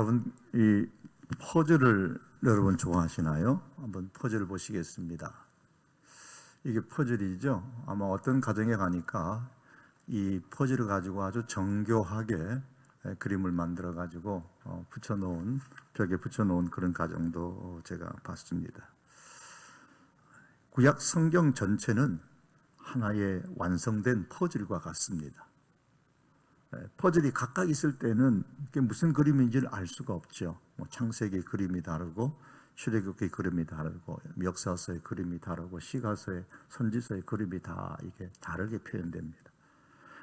여러분 이 퍼즐을 여러분 좋아하시나요? 한번 퍼즐을 보시겠습니다. 이게 퍼즐이죠. 아마 어떤 가정에 가니까 이 퍼즐을 가지고 아주 정교하게 그림을 만들어 가지고 어, 붙여 놓은 벽에 붙여 놓은 그런 가정도 제가 봤습니다. 구약 성경 전체는 하나의 완성된 퍼즐과 같습니다. 예, 퍼즐이 각각 있을 때는 이게 무슨 그림인지를 알 수가 없죠. 뭐 창세기 그림이 다르고 출애굽기 그림이 다르고 역사서의 그림이 다르고 시가서의 선지서의 그림이 다 이게 다르게 표현됩니다.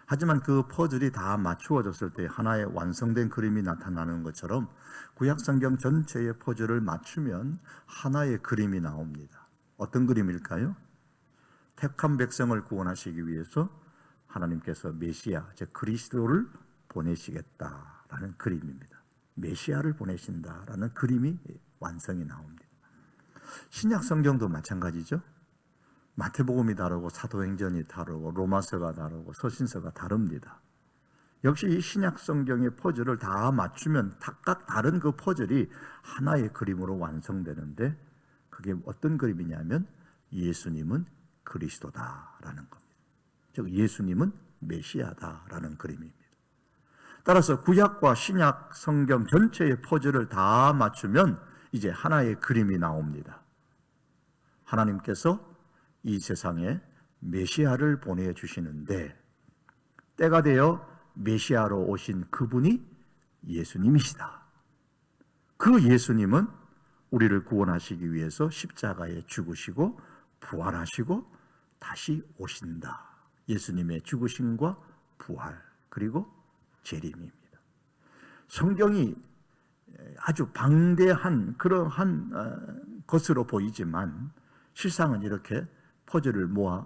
하지만 그 퍼즐이 다 맞추어졌을 때 하나의 완성된 그림이 나타나는 것처럼 구약 성경 전체의 퍼즐을 맞추면 하나의 그림이 나옵니다. 어떤 그림일까요? 택한 백성을 구원하시기 위해서 하나님께서 메시아, 즉 그리스도를 보내시겠다라는 그림입니다. 메시아를 보내신다라는 그림이 완성이 나옵니다. 신약 성경도 마찬가지죠. 마태복음이 다르고 사도행전이 다르고 로마서가 다르고 서신서가 다릅니다. 역시 이 신약 성경의 퍼즐을 다 맞추면 각각 다른 그 퍼즐이 하나의 그림으로 완성되는데 그게 어떤 그림이냐면 예수님은 그리스도다라는 겁니다. 즉 예수님은 메시아다라는 그림입니다. 따라서 구약과 신약 성경 전체의 퍼즐을 다 맞추면 이제 하나의 그림이 나옵니다. 하나님께서 이 세상에 메시아를 보내주시는데 때가 되어 메시아로 오신 그분이 예수님이시다. 그 예수님은 우리를 구원하시기 위해서 십자가에 죽으시고 부활하시고 다시 오신다. 예수님의 죽으심과 부활 그리고 재림입니다. 성경이 아주 방대한 그러한 어, 것으로 보이지만 실상은 이렇게 퍼즐을 모아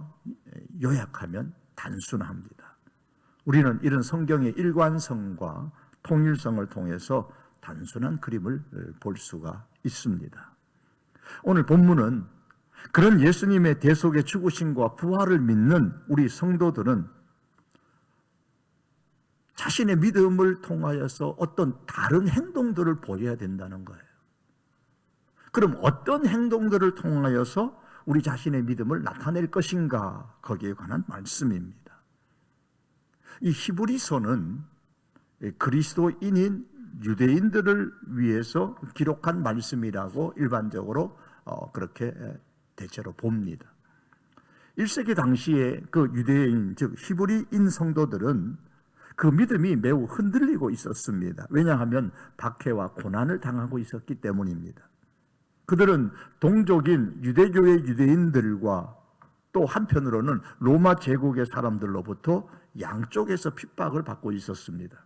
요약하면 단순합니다. 우리는 이런 성경의 일관성과 통일성을 통해서 단순한 그림을 볼 수가 있습니다. 오늘 본문은 그런 예수님의 대속의 죽으심과 부활을 믿는 우리 성도들은 자신의 믿음을 통하여서 어떤 다른 행동들을 보여야 된다는 거예요. 그럼 어떤 행동들을 통하여서 우리 자신의 믿음을 나타낼 것인가 거기에 관한 말씀입니다. 이 히브리서는 그리스도인인 유대인들을 위해서 기록한 말씀이라고 일반적으로 어, 그렇게 대체로 봅니다. 1세기 당시에 그 유대인 즉 히브리인 성도들은 그 믿음이 매우 흔들리고 있었습니다. 왜냐하면 박해와 고난을 당하고 있었기 때문입니다. 그들은 동족인 유대교의 유대인들과 또 한편으로는 로마 제국의 사람들로부터 양쪽에서 핍박을 받고 있었습니다.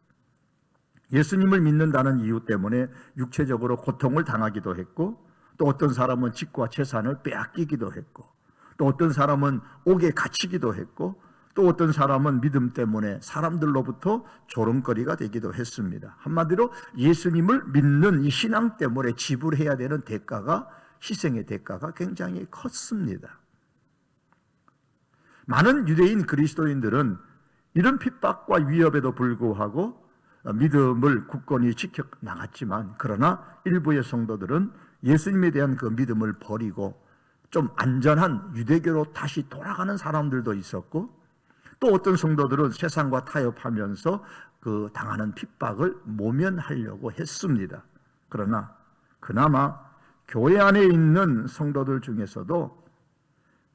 예수님을 믿는다는 이유 때문에 육체적으로 고통을 당하기도 했고 또 어떤 사람은 집과 재산을 빼앗기기도 했고 또 어떤 사람은 옥에 갇히기도 했고 또 어떤 사람은 믿음 때문에 사람들로부터 조롱거리가 되기도 했습니다. 한마디로 예수님을 믿는 이 신앙 때문에 지불해야 되는 대가가 희생의 대가가 굉장히 컸습니다. 많은 유대인 그리스도인들은 이런 핍박과 위협에도 불구하고 믿음을 굳건히 지켜 나갔지만 그러나 일부의 성도들은 예수님에 대한 그 믿음을 버리고 좀 안전한 유대교로 다시 돌아가는 사람들도 있었고 또 어떤 성도들은 세상과 타협하면서 그 당하는 핍박을 모면하려고 했습니다. 그러나 그나마 교회 안에 있는 성도들 중에서도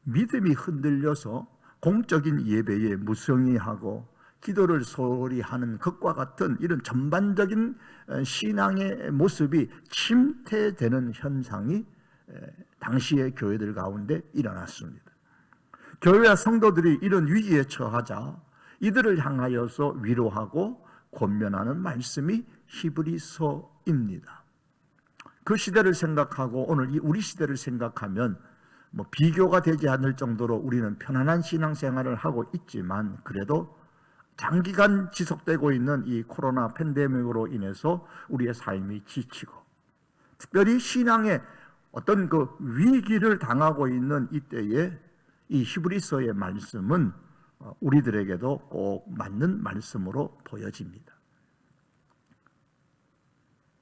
믿음이 흔들려서 공적인 예배에 무성의하고 기도를 소홀히 하는 것과 같은 이런 전반적인 신앙의 모습이 침태되는 현상이 당시의 교회들 가운데 일어났습니다. 교회와 성도들이 이런 위기에 처하자 이들을 향하여서 위로하고 권면하는 말씀이 히브리서입니다. 그 시대를 생각하고 오늘 이 우리 시대를 생각하면 뭐 비교가 되지 않을 정도로 우리는 편안한 신앙생활을 하고 있지만 그래도 장기간 지속되고 있는 이 코로나 팬데믹으로 인해서 우리의 삶이 지치고 특별히 신앙의 어떤 그 위기를 당하고 있는 이때에 이 히브리서의 말씀은 어, 우리들에게도 꼭 맞는 말씀으로 보여집니다.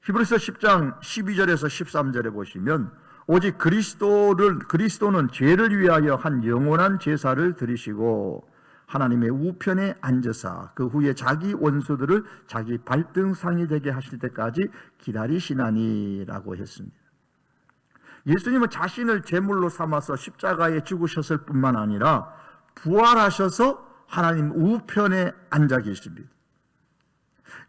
히브리서 10장 12절에서 13절에 보시면 오직 그리스도를 그리스도는 죄를 위하여 한 영원한 제사를 드리시고 하나님의 우편에 앉으사 그 후에 자기 원수들을 자기 발등상이 되게 하실 때까지 기다리시나니라고 했습니다. 예수님은 자신을 제물로 삼아서 십자가에 죽으셨을 뿐만 아니라 부활하셔서 하나님 우편에 앉아 계십니다.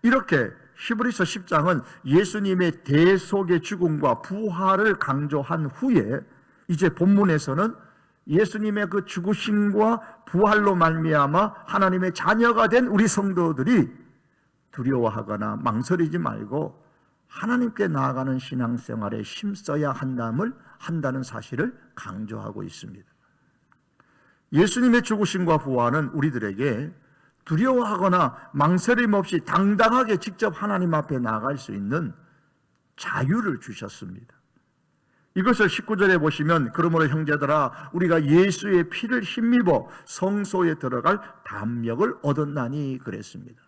이렇게 히브리서 10장은 예수님의 대속의 죽음과 부활을 강조한 후에 이제 본문에서는 예수님의 그 죽으심과 부활로 말미암아 하나님의 자녀가 된 우리 성도들이 두려워하거나 망설이지 말고 하나님께 나아가는 신앙생활에 힘써야 한다을 한다는 사실을 강조하고 있습니다. 예수님의 죽으심과 부활은 우리들에게 두려워하거나 망설임 없이 당당하게 직접 하나님 앞에 나갈 수 있는 자유를 주셨습니다. 이것을 19절에 보시면 그러므로 형제들아 우리가 예수의 피를 힘입어 성소에 들어갈 담력을 얻었나니 그랬습니다.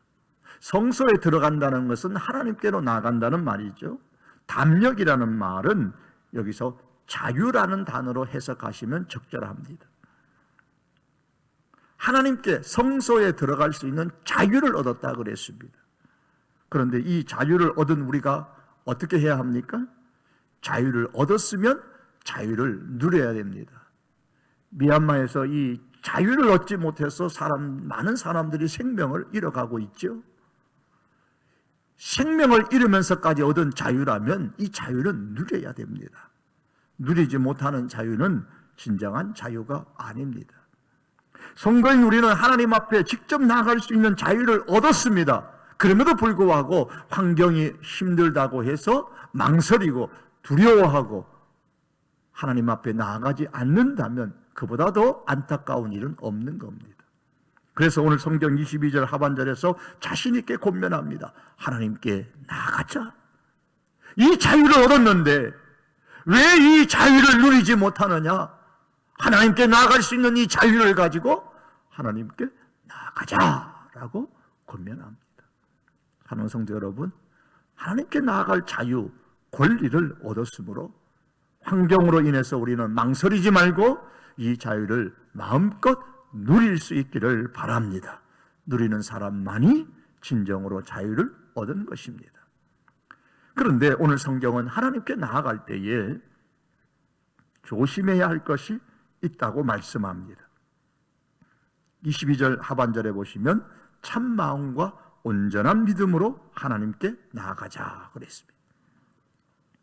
성소에 들어간다는 것은 하나님께로 나간다는 말이죠. 담력이라는 말은 여기서 자유라는 단어로 해석하시면 적절합니다. 하나님께 성소에 들어갈 수 있는 자유를 얻었다 그랬습니다. 그런데 이 자유를 얻은 우리가 어떻게 해야 합니까? 자유를 얻었으면 자유를 누려야 됩니다. 미얀마에서 이 자유를 얻지 못해서 사람, 많은 사람들이 생명을 잃어가고 있죠. 생명을 잃으면서까지 얻은 자유라면 이 자유는 누려야 됩니다. 누리지 못하는 자유는 진정한 자유가 아닙니다. 선거인 우리는 하나님 앞에 직접 나갈 수 있는 자유를 얻었습니다. 그럼에도 불구하고 환경이 힘들다고 해서 망설이고 두려워하고 하나님 앞에 나아가지 않는다면 그보다 더 안타까운 일은 없는 겁니다. 그래서 오늘 성경 22절 하반절에서 자신있게 권면합니다. 하나님께 나아가자. 이 자유를 얻었는데 왜 이 자유를 누리지 못하느냐? 하나님께 나아갈 수 있는 이 자유를 가지고 하나님께 나아가자라고 권면합니다. 하는 성도 여러분, 하나님께 나아갈 자유, 권리를 얻었으므로 환경으로 인해서 우리는 망설이지 말고 이 자유를 마음껏 누릴 수 있기를 바랍니다. 누리는 사람만이 진정으로 자유를 얻은 것입니다. 그런데 오늘 성경은 하나님께 나아갈 때에 조심해야 할 것이 있다고 말씀합니다. 22절 하반절에 보시면 참 마음과 온전한 믿음으로 하나님께 나아가자 그랬습니다.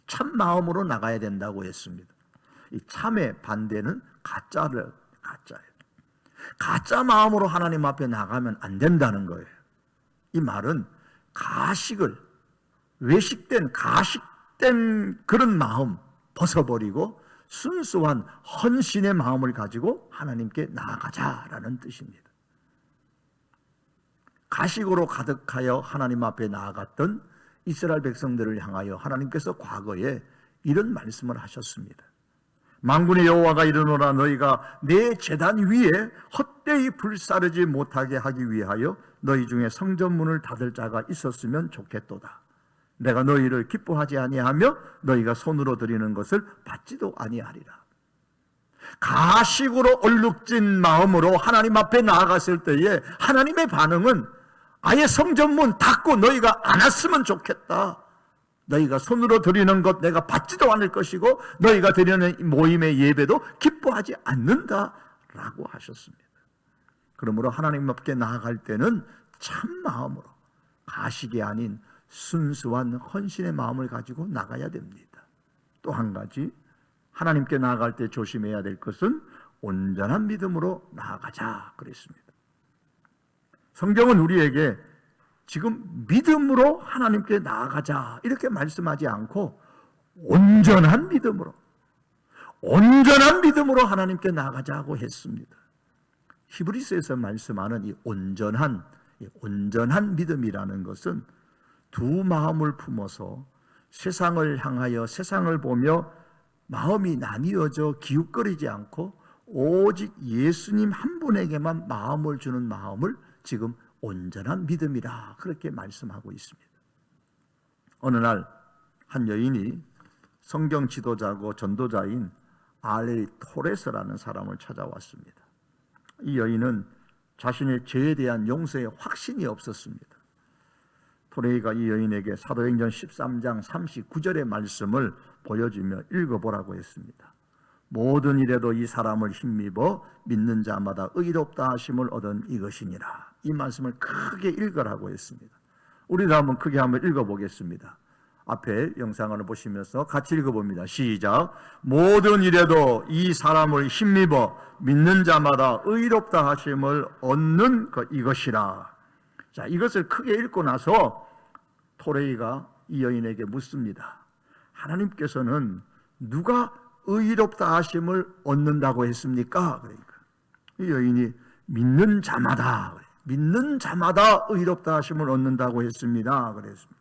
참 마음으로 나가야 된다고 했습니다. 이 참의 반대는 가짜를 가짜예요. 가짜 마음으로 하나님 앞에 나가면 안 된다는 거예요. 이 말은 가식을 외식된 가식된 그런 마음 벗어버리고 순수한 헌신의 마음을 가지고 하나님께 나아가자라는 뜻입니다. 가식으로 가득하여 하나님 앞에 나아갔던 이스라엘 백성들을 향하여 하나님께서 과거에 이런 말씀을 하셨습니다. 망군의 여호와가 이르노라 너희가 내 재단 위에 헛되이 불사르지 못하게 하기 위하여 너희 중에 성전문을 닫을 자가 있었으면 좋겠도다. 내가 너희를 기뻐하지 아니하며 너희가 손으로 드리는 것을 받지도 아니하리라. 가식으로 얼룩진 마음으로 하나님 앞에 나아갔을 때에 하나님의 반응은 아예 성전문 닫고 너희가 안 왔으면 좋겠다. 너희가 손으로 드리는 것 내가 받지도 않을 것이고 너희가 드리는 모임의 예배도 기뻐하지 않는다. 라고 하셨습니다. 그러므로 하나님 앞에 나아갈 때는 참 마음으로 가식이 아닌 순수한 헌신의 마음을 가지고 나가야 됩니다. 또 한 가지 하나님께 나아갈 때 조심해야 될 것은 온전한 믿음으로 나아가자 그랬습니다. 성경은 우리에게 지금 믿음으로 하나님께 나아가자 이렇게 말씀하지 않고 온전한 믿음으로 온전한 믿음으로 하나님께 나아가자고 했습니다. 히브리스에서 말씀하는 이 온전한 이 온전한 믿음이라는 것은 두 마음을 품어서 세상을 향하여 세상을 보며 마음이 나뉘어져 기웃거리지 않고 오직 예수님 한 분에게만 마음을 주는 마음을 지금 온전한 믿음이라 그렇게 말씀하고 있습니다. 어느 날 한 여인이 성경 지도자고 전도자인 알레 토레스라는 사람을 찾아왔습니다. 이 여인은 자신의 죄에 대한 용서에 확신이 없었습니다. 토레이가 이 여인에게 사도행전 13장 39절의 말씀을 보여주며 읽어보라고 했습니다. 모든 일에도 이 사람을 힘입어 믿는 자마다 의롭다 하심을 얻은 이것이니라. 이 말씀을 크게 읽으라고 했습니다. 우리도 한번 크게 한번 읽어보겠습니다. 앞에 영상을 보시면서 같이 읽어봅니다. 시작. 모든 일에도 이 사람을 힘입어 믿는 자마다 의롭다 하심을 얻는 것 이것이라. 자, 이것을 크게 읽고 나서 토레이가 이 여인에게 묻습니다. 하나님께서는 누가 의롭다 하심을 얻는다고 했습니까? 그러니까 이 여인이 믿는 자마다 믿는 자마다 의롭다 하심을 얻는다고 했습니다. 그랬습니다.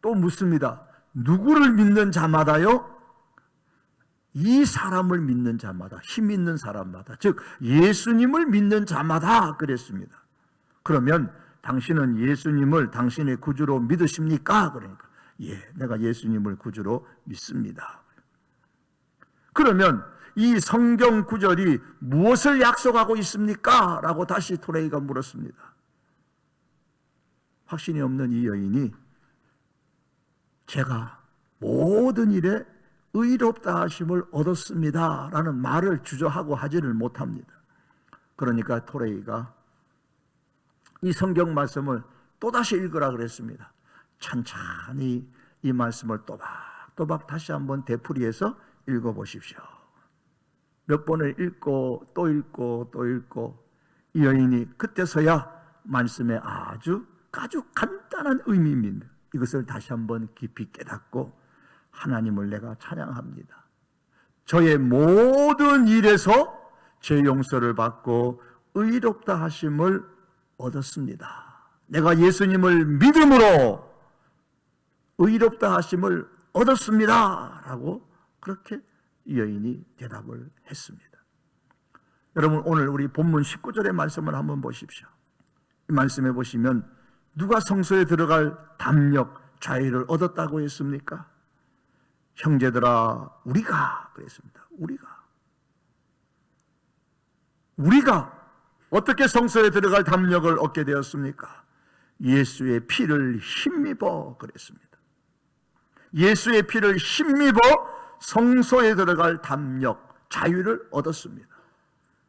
또 묻습니다. 누구를 믿는 자마다요? 이 사람을 믿는 자마다, 힘 있는 사람마다, 즉 예수님을 믿는 자마다 그랬습니다. 그러면 당신은 예수님을 당신의 구주로 믿으십니까? 그러니까 예, 내가 예수님을 구주로 믿습니다. 그러면 이 성경 구절이 무엇을 약속하고 있습니까? 라고 다시 토레이가 물었습니다. 확신이 없는 이 여인이 제가 모든 일에 의롭다 하심을 얻었습니다. 라는 말을 주저하고 하지를 못합니다. 그러니까 토레이가 이 성경 말씀을 또다시 읽으라 그랬습니다. 천천히 이 말씀을 또박또박 다시 한번 되풀이해서 읽어보십시오. 몇 번을 읽고 또 읽고 또 읽고 이 여인이 그때서야 말씀에 아주 아주 간단한 의미입니다. 이것을 다시 한번 깊이 깨닫고 하나님을 내가 찬양합니다. 저의 모든 일에서 제 용서를 받고 의롭다 하심을 얻었습니다. 내가 예수님을 믿음으로 의롭다 하심을 얻었습니다. 라고 그렇게 이 여인이 대답을 했습니다. 여러분 오늘 우리 본문 19절의 말씀을 한번 보십시오. 이 말씀에 보시면 누가 성소에 들어갈 담력, 자유를 얻었다고 했습니까? 형제들아, 우리가 그랬습니다. 우리가. 우리가 어떻게 성소에 들어갈 담력을 얻게 되었습니까? 예수의 피를 힘입어 그랬습니다. 예수의 피를 힘입어 성소에 들어갈 담력, 자유를 얻었습니다.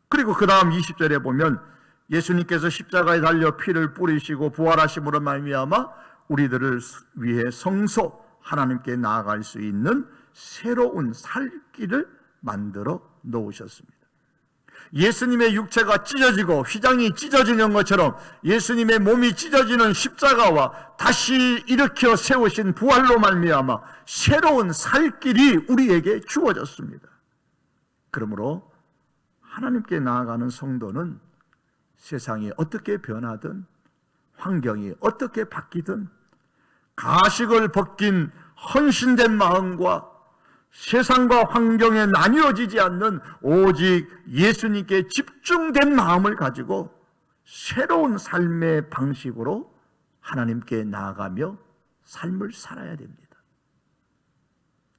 그리고 그 다음 20절에 보면 예수님께서 십자가에 달려 피를 뿌리시고 부활하심으로 말미암아 우리들을 위해 성소 하나님께 나아갈 수 있는 새로운 살 길을 만들어 놓으셨습니다. 예수님의 육체가 찢어지고 휘장이 찢어지는 것처럼 예수님의 몸이 찢어지는 십자가와 다시 일으켜 세우신 부활로 말미암아 새로운 살 길이 우리에게 주어졌습니다. 그러므로 하나님께 나아가는 성도는 세상이 어떻게 변하든 환경이 어떻게 바뀌든 가식을 벗긴 헌신된 마음과 세상과 환경에 나뉘어지지 않는 오직 예수님께 집중된 마음을 가지고 새로운 삶의 방식으로 하나님께 나아가며 삶을 살아야 됩니다.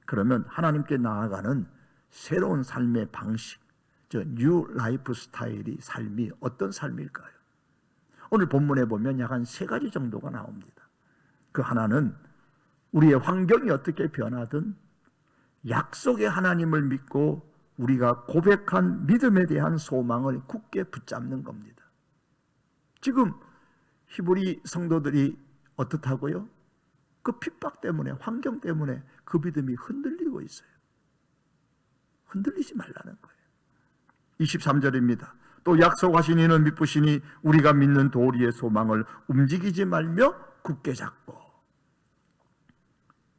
그러면 하나님께 나아가는 새로운 삶의 방식, 저 뉴 라이프 스타일이 삶이 어떤 삶일까요? 오늘 본문에 보면 약 한 세 가지 정도가 나옵니다. 그 하나는 우리의 환경이 어떻게 변하든 약속의 하나님을 믿고 우리가 고백한 믿음에 대한 소망을 굳게 붙잡는 겁니다. 지금 히브리 성도들이 어떻다고요? 그 핍박 때문에 환경 때문에 그 믿음이 흔들리고 있어요. 흔들리지 말라는 거예요. 23절입니다. 또 약속하신 이는 믿으시니 우리가 믿는 도리의 소망을 움직이지 말며 굳게 잡고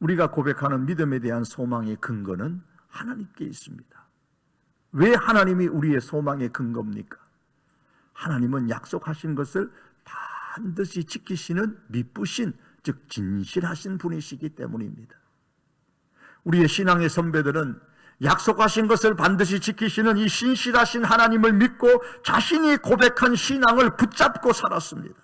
우리가 고백하는 믿음에 대한 소망의 근거는 하나님께 있습니다. 왜 하나님이 우리의 소망의 근거입니까? 하나님은 약속하신 것을 반드시 지키시는 믿부신 즉 진실하신 분이시기 때문입니다. 우리의 신앙의 선배들은 약속하신 것을 반드시 지키시는 이 신실하신 하나님을 믿고 자신이 고백한 신앙을 붙잡고 살았습니다.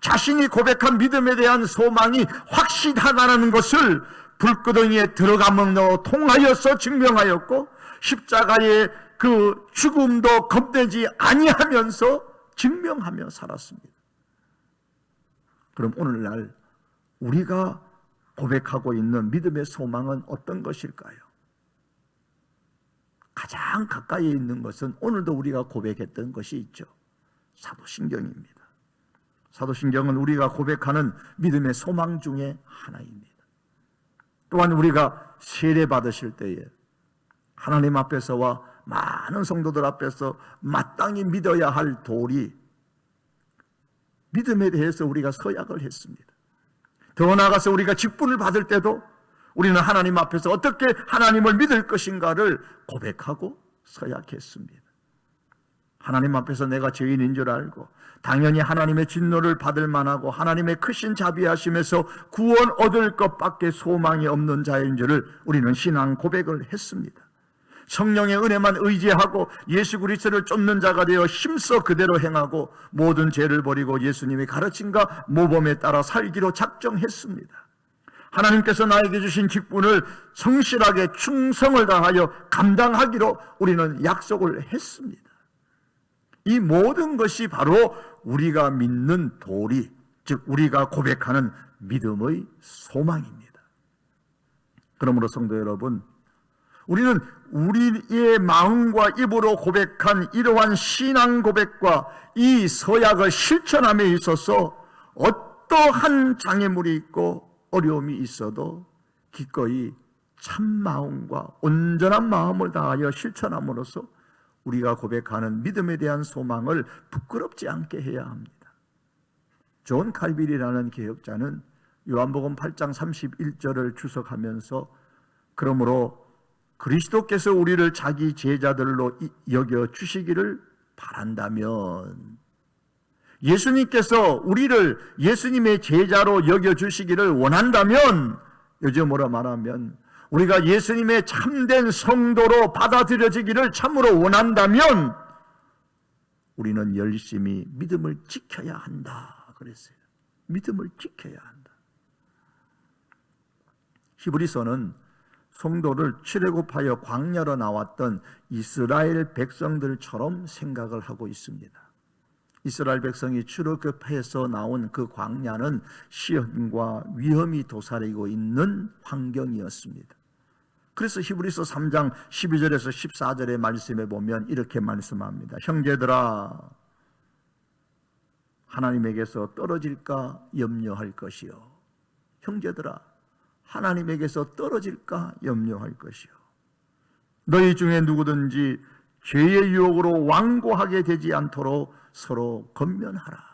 자신이 고백한 믿음에 대한 소망이 확실하다는 것을 불구덩이에 들어감으로 통하여서 증명하였고 십자가의 그 죽음도 겁내지 아니하면서 증명하며 살았습니다. 그럼 오늘날 우리가 고백하고 있는 믿음의 소망은 어떤 것일까요? 가장 가까이에 있는 것은 오늘도 우리가 고백했던 것이 있죠. 사도신경입니다. 사도신경은 우리가 고백하는 믿음의 소망 중에 하나입니다. 또한 우리가 세례 받으실 때에 하나님 앞에서와 많은 성도들 앞에서 마땅히 믿어야 할 도리, 믿음에 대해서 우리가 서약을 했습니다. 더 나아가서 우리가 직분을 받을 때도 우리는 하나님 앞에서 어떻게 하나님을 믿을 것인가를 고백하고 서약했습니다. 하나님 앞에서 내가 죄인인 줄 알고 당연히 하나님의 진노를 받을 만하고 하나님의 크신 자비하심에서 구원 얻을 것밖에 소망이 없는 자인 줄을 우리는 신앙 고백을 했습니다. 성령의 은혜만 의지하고 예수 그리스도를 쫓는 자가 되어 힘써 그대로 행하고 모든 죄를 버리고 예수님의 가르침과 모범에 따라 살기로 작정했습니다. 하나님께서 나에게 주신 직분을 성실하게 충성을 다하여 감당하기로 우리는 약속을 했습니다. 이 모든 것이 바로 우리가 믿는 도리, 즉 우리가 고백하는 믿음의 소망입니다. 그러므로 성도 여러분, 우리는 우리의 마음과 입으로 고백한 이러한 신앙 고백과 이 서약을 실천함에 있어서 어떠한 장애물이 있고 어려움이 있어도 기꺼이 참 마음과 온전한 마음을 다하여 실천함으로써 우리가 고백하는 믿음에 대한 소망을 부끄럽지 않게 해야 합니다. 존 칼빌이라는 개혁자는 요한복음 8장 31절을 주석하면서 그러므로 그리스도께서 우리를 자기 제자들로 여겨 주시기를 바란다면 예수님께서 우리를 예수님의 제자로 여겨 주시기를 원한다면 요즘으로 말하면 우리가 예수님의 참된 성도로 받아들여지기를 참으로 원한다면 우리는 열심히 믿음을 지켜야 한다 그랬어요. 믿음을 지켜야 한다. 히브리서는 성도를 출애굽하여 광야로 나왔던 이스라엘 백성들처럼 생각을 하고 있습니다. 이스라엘 백성이 출애굽해서 나온 그 광야는 시험과 위험이 도사리고 있는 환경이었습니다. 그래서 히브리서 3장 12절에서 14절의 말씀에 보면 이렇게 말씀합니다. 형제들아 하나님에게서 떨어질까 염려할 것이요. 형제들아 하나님에게서 떨어질까 염려할 것이요. 너희 중에 누구든지 죄의 유혹으로 완고하게 되지 않도록 서로 건면하라.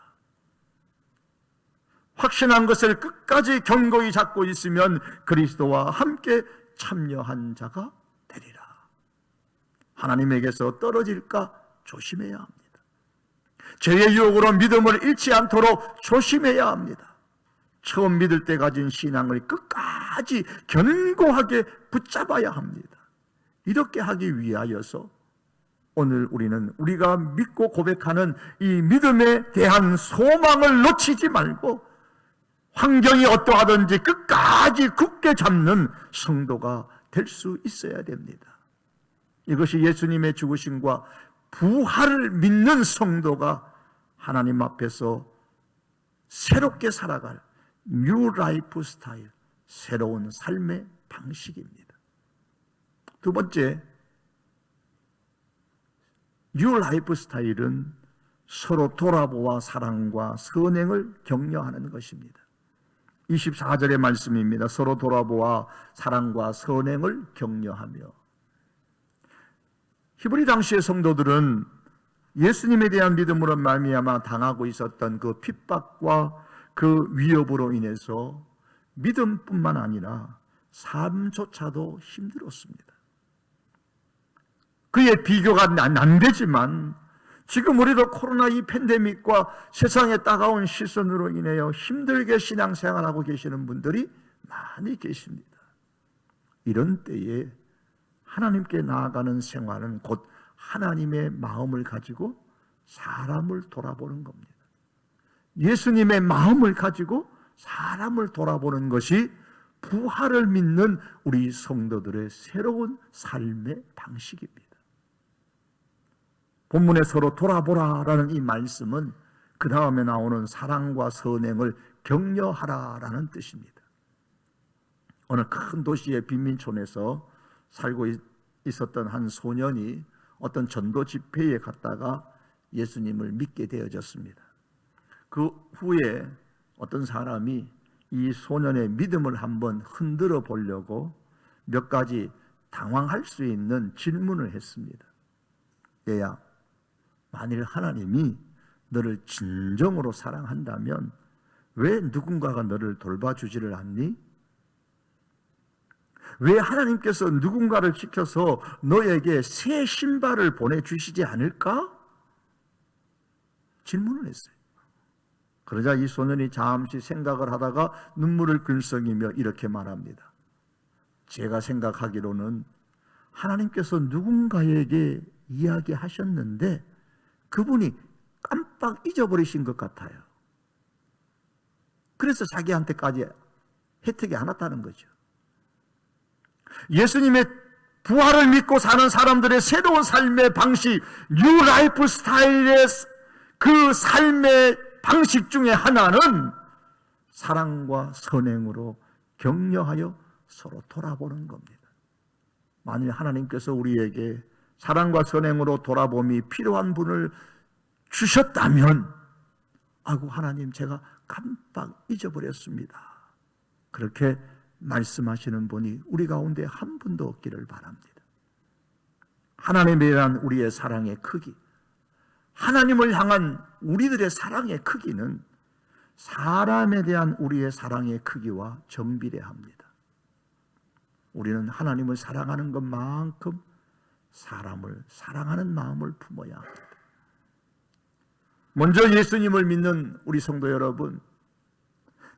확신한 것을 끝까지 견고히 잡고 있으면 그리스도와 함께 참여한 자가 되리라. 하나님에게서 떨어질까 조심해야 합니다. 죄의 유혹으로 믿음을 잃지 않도록 조심해야 합니다. 처음 믿을 때 가진 신앙을 끝까지 견고하게 붙잡아야 합니다. 이렇게 하기 위하여서 오늘 우리는 우리가 믿고 고백하는 이 믿음에 대한 소망을 놓치지 말고 환경이 어떠하든지 끝까지 굳게 잡는 성도가 될 수 있어야 됩니다. 이것이 예수님의 죽으심과 부활을 믿는 성도가 하나님 앞에서 새롭게 살아갈 뉴 라이프 스타일, 새로운 삶의 방식입니다. 두 번째, 뉴 라이프 스타일은 서로 돌아보아 사랑과 선행을 격려하는 것입니다. 24절의 말씀입니다. 서로 돌아보아 사랑과 선행을 격려하며 히브리 당시의 성도들은 예수님에 대한 믿음으로 말미암아 당하고 있었던 그 핍박과 그 위협으로 인해서 믿음뿐만 아니라 삶조차도 힘들었습니다. 그의 비교가 안 되지만 지금 우리도 코로나 이 팬데믹과 세상의 따가운 시선으로 인하여 힘들게 신앙생활하고 계시는 분들이 많이 계십니다. 이런 때에 하나님께 나아가는 생활은 곧 하나님의 마음을 가지고 사람을 돌아보는 겁니다. 예수님의 마음을 가지고 사람을 돌아보는 것이 부활을 믿는 우리 성도들의 새로운 삶의 방식입니다. 본문에 서로 돌아보라라는 이 말씀은 그 다음에 나오는 사랑과 선행을 격려하라라는 뜻입니다. 어느 큰 도시의 빈민촌에서 살고 있- 있었던 한 소년이 어떤 전도 집회에 갔다가 예수님을 믿게 되어졌습니다. 그 후에 어떤 사람이 이 소년의 믿음을 한번 흔들어 보려고 몇 가지 당황할 수 있는 질문을 했습니다. 얘야, 만일 하나님이 너를 진정으로 사랑한다면 왜 누군가가 너를 돌봐주지를 않니? 왜 하나님께서 누군가를 지켜서 너에게 새 신발을 보내주시지 않을까? 질문을 했어요. 그러자 이 소년이 잠시 생각을 하다가 눈물을 글썽이며 이렇게 말합니다. 제가 생각하기로는 하나님께서 누군가에게 이야기하셨는데 그분이 깜빡 잊어버리신 것 같아요. 그래서 자기한테까지 혜택이 안 왔다는 거죠. 예수님의 부활을 믿고 사는 사람들의 새로운 삶의 방식, 뉴 라이프 스타일의 그 삶의 방식 중에 하나는 사랑과 선행으로 격려하여 서로 돌아보는 겁니다. 만일 하나님께서 우리에게 사랑과 선행으로 돌아봄이 필요한 분을 주셨다면, 아이고, 하나님, 제가 깜빡 잊어버렸습니다. 그렇게 말씀하시는 분이 우리 가운데 한 분도 없기를 바랍니다. 하나님에 대한 우리의 사랑의 크기, 하나님을 향한 우리들의 사랑의 크기는 사람에 대한 우리의 사랑의 크기와 정비례합니다. 우리는 하나님을 사랑하는 것만큼 사람을 사랑하는 마음을 품어야 합니다. 먼저 예수님을 믿는 우리 성도 여러분,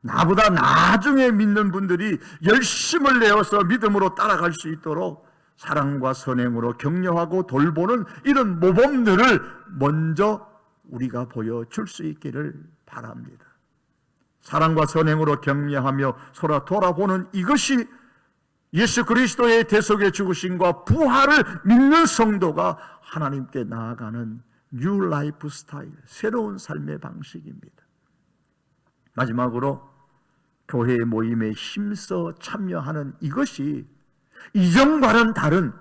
나보다 나중에 믿는 분들이 열심을 내어서 믿음으로 따라갈 수 있도록 사랑과 선행으로 격려하고 돌보는 이런 모범들을 먼저 우리가 보여줄 수 있기를 바랍니다. 사랑과 선행으로 격려하며 서로 돌아보는 이것이 예수 그리스도의 대속의 죽으심과 부활을 믿는 성도가 하나님께 나아가는 뉴 라이프 스타일, 새로운 삶의 방식입니다. 마지막으로 교회 모임에 힘써 참여하는 이것이 이전과는 다른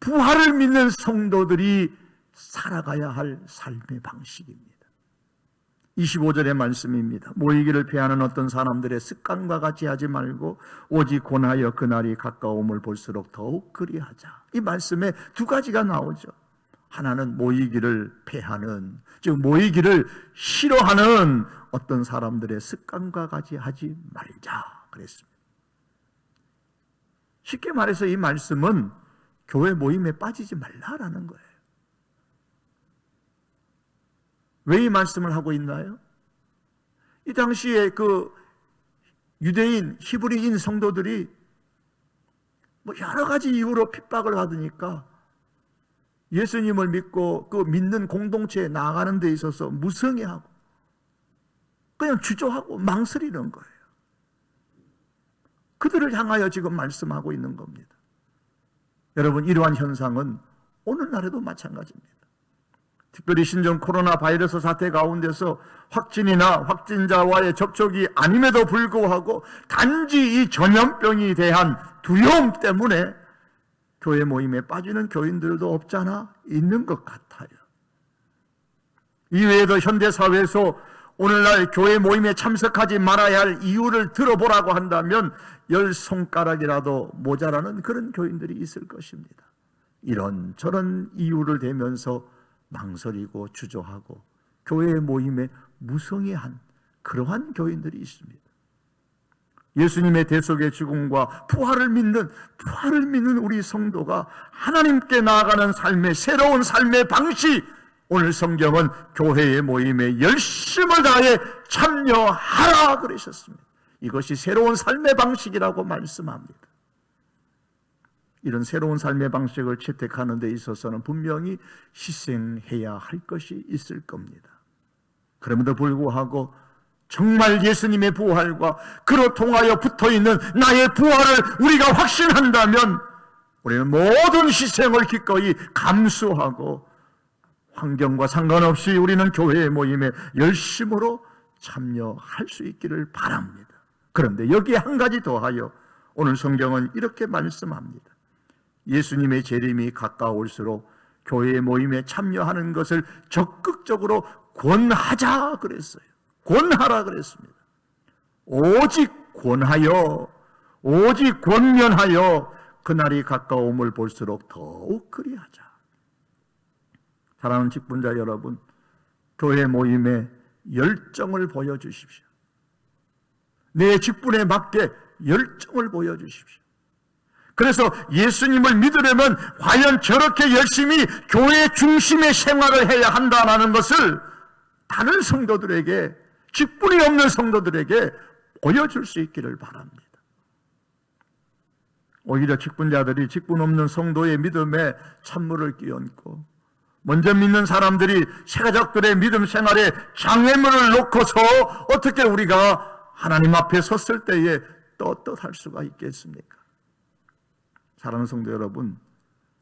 부활을 믿는 성도들이 살아가야 할 삶의 방식입니다. 25절의 말씀입니다. 모이기를 피하는 어떤 사람들의 습관과 같이 하지 말고 오직 권하여 그날이 가까움을 볼수록 더욱 그리하자. 이 말씀에 두 가지가 나오죠. 하나는 모이기를 패하는, 즉 모이기를 싫어하는 어떤 사람들의 습관과 같이 하지 말자 그랬습니다. 쉽게 말해서 이 말씀은 교회 모임에 빠지지 말라라는 거예요. 왜 이 말씀을 하고 있나요? 이 당시에 그 유대인, 히브리인 성도들이 뭐 여러 가지 이유로 핍박을 받으니까 예수님을 믿고 그 믿는 공동체에 나아가는 데 있어서 무성해하고 그냥 주저하고 망설이는 거예요. 그들을 향하여 지금 말씀하고 있는 겁니다. 여러분, 이러한 현상은 오늘날에도 마찬가지입니다. 특별히 신종 코로나 바이러스 사태 가운데서 확진이나 확진자와의 접촉이 아님에도 불구하고 단지 이 전염병에 대한 두려움 때문에 교회 모임에 빠지는 교인들도 없잖아 있는 것 같아요. 이외에도 현대 사회에서 오늘날 교회 모임에 참석하지 말아야 할 이유를 들어보라고 한다면 열 손가락이라도 모자라는 그런 교인들이 있을 것입니다. 이런 저런 이유를 대면서 망설이고 주저하고 교회 모임에 무성의한 그러한 교인들이 있습니다. 예수님의 대속의 죽음과 부활을 믿는 부활을 믿는 우리 성도가 하나님께 나아가는 삶의 새로운 삶의 방식 오늘 성경은 교회의 모임에 열심을 다해 참여하라 그러셨습니다. 이것이 새로운 삶의 방식이라고 말씀합니다. 이런 새로운 삶의 방식을 채택하는 데 있어서는 분명히 희생해야 할 것이 있을 겁니다. 그럼에도 불구하고 정말 예수님의 부활과 그로 통하여 붙어 있는 나의 부활을 우리가 확신한다면 우리는 모든 희생을 기꺼이 감수하고 환경과 상관없이 우리는 교회 모임에 열심으로 참여할 수 있기를 바랍니다. 그런데 여기에 한 가지 더하여 오늘 성경은 이렇게 말씀합니다. 예수님의 재림이 가까울수록 교회 모임에 참여하는 것을 적극적으로 권하자 그랬어요. 권하라 그랬습니다. 오직 권하여, 오직 권면하여 그날이 가까움을 볼수록 더욱 그리하자. 사랑하는 직분자 여러분, 교회 모임에 열정을 보여주십시오. 내 직분에 맞게 열정을 보여주십시오. 그래서 예수님을 믿으려면 과연 저렇게 열심히 교회 중심의 생활을 해야 한다는 것을 다른 성도들에게 직분이 없는 성도들에게 보여줄 수 있기를 바랍니다. 오히려 직분자들이 직분 없는 성도의 믿음에 찬물을 끼얹고 먼저 믿는 사람들이 세가족들의 믿음 생활에 장애물을 놓고서 어떻게 우리가 하나님 앞에 섰을 때에 떳떳할 수가 있겠습니까? 사랑하는 성도 여러분,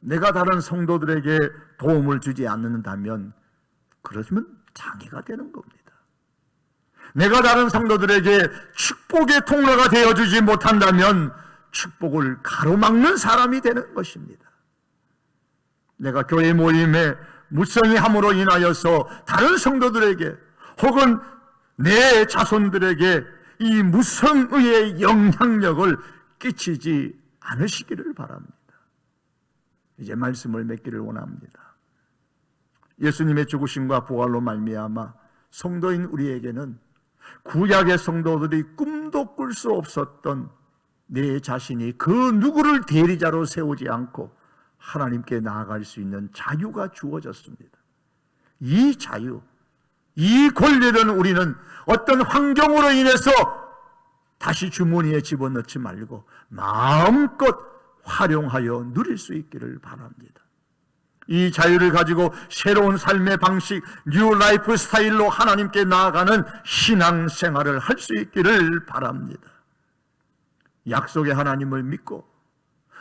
내가 다른 성도들에게 도움을 주지 않는다면 그러면 장애가 되는 겁니다. 내가 다른 성도들에게 축복의 통로가 되어 주지 못한다면 축복을 가로막는 사람이 되는 것입니다. 내가 교회 모임에 무성의함으로 인하여서 다른 성도들에게 혹은 내 자손들에게 이 무성의의 영향력을 끼치지 않으시기를 바랍니다. 이제 말씀을 맺기를 원합니다. 예수님의 죽으심과 부활로 말미암아 성도인 우리에게는 구약의 성도들이 꿈도 꿀 수 없었던 내 자신이 그 누구를 대리자로 세우지 않고 하나님께 나아갈 수 있는 자유가 주어졌습니다. 이 자유, 이 권리는 우리는 어떤 환경으로 인해서 다시 주머니에 집어넣지 말고 마음껏 활용하여 누릴 수 있기를 바랍니다. 이 자유를 가지고 새로운 삶의 방식, 뉴 라이프 스타일로 하나님께 나아가는 신앙 생활을 할 수 있기를 바랍니다. 약속의 하나님을 믿고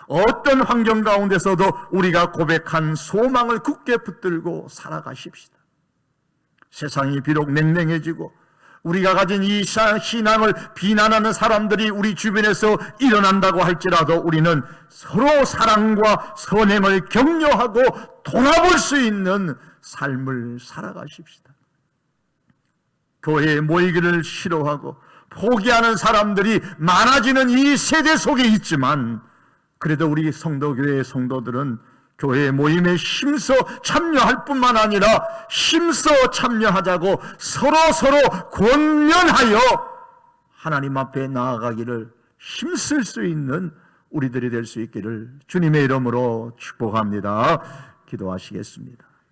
어떤 환경 가운데서도 우리가 고백한 소망을 굳게 붙들고 살아가십시다. 세상이 비록 냉랭해지고 우리가 가진 이 신앙을 비난하는 사람들이 우리 주변에서 일어난다고 할지라도 우리는 서로 사랑과 선행을 격려하고 돌아볼 수 있는 삶을 살아가십시다. 교회에 모이기를 싫어하고 포기하는 사람들이 많아지는 이 세대 속에 있지만 그래도 우리 성도교회 성도들은 교회 모임에 힘써 참여할 뿐만 아니라 힘써 참여하자고 서로 서로 권면하여 하나님 앞에 나아가기를 힘쓸 수 있는 우리들이 될 수 있기를 주님의 이름으로 축복합니다. 기도하시겠습니다.